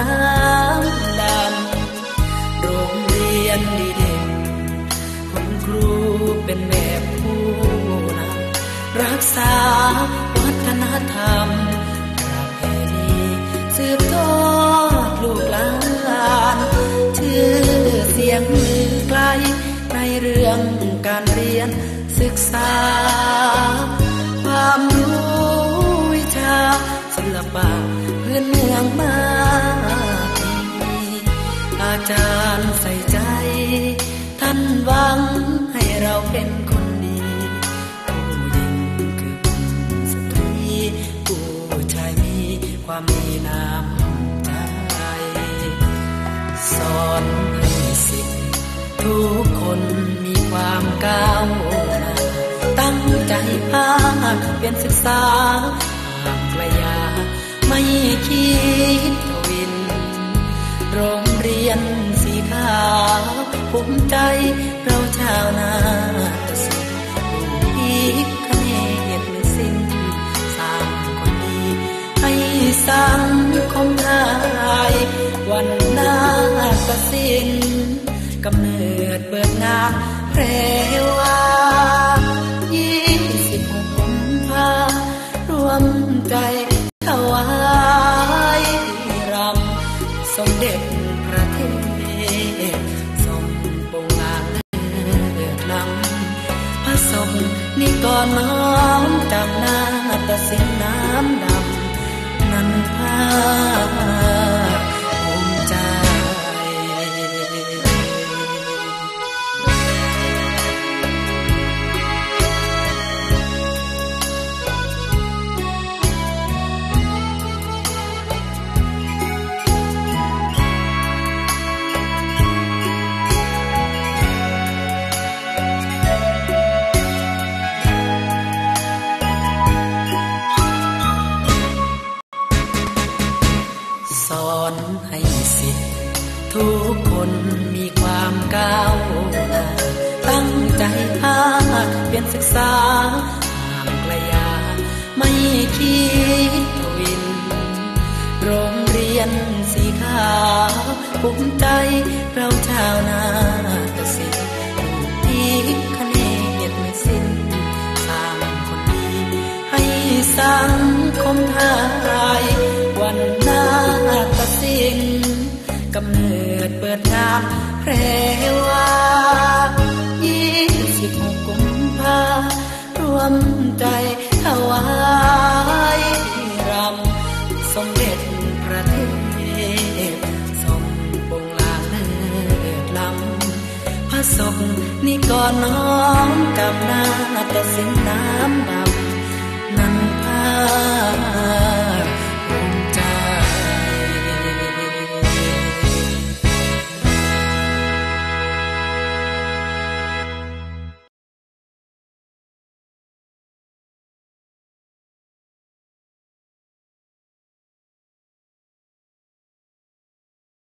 น้ำดำโรงเรียนดีเด่นคุณครูเป็นแบบผู้นำรักษาวัฒนธรรมประเพณีสืบทอดลูกหลานชื่อเสียงมือไกลในเรื่องการเรียนศึกษา เป็นคนดีผู้หญิงคือคนสตรีผู้ชายมีความมีน้ำใจสอนให้สิทธิ์ทุกคนมีความก้าวหน้าตั้งใจพาเปลี่ยนศึกษาห่างไกลยาไม่คิดวิน โรงเรียนสีขาวภูมิใจเราาวนาสินอีคะเนตไม่สิ้นสร้างคนดีให้สังคมไทยวันนาตสินกำเนิดเบิดงามแพรวายี่สิบหกกุมภารวมใจถวายรำสมเด็จพระเทพ ทุกคนมีความก้าวหน้าตั้งใจพาเปลี่ยนศึกษาห่างไกลยาไม่คิดทวิน โรงเรียนสีขาวภูมิใจเราชาวนาตสินอีกคะแนนไม่สิ้นสร้างคนดีให้สังคมไทยวันนาตสิน กำเนิดเปิดงานแพรวายี่สิบหกกุมภารวมใจถวายรำสมเด็จพระเทพทรงปงลาเลิศลำพระศพนี่ก่อนน้อมกับนาตสินน้ำดำนันพา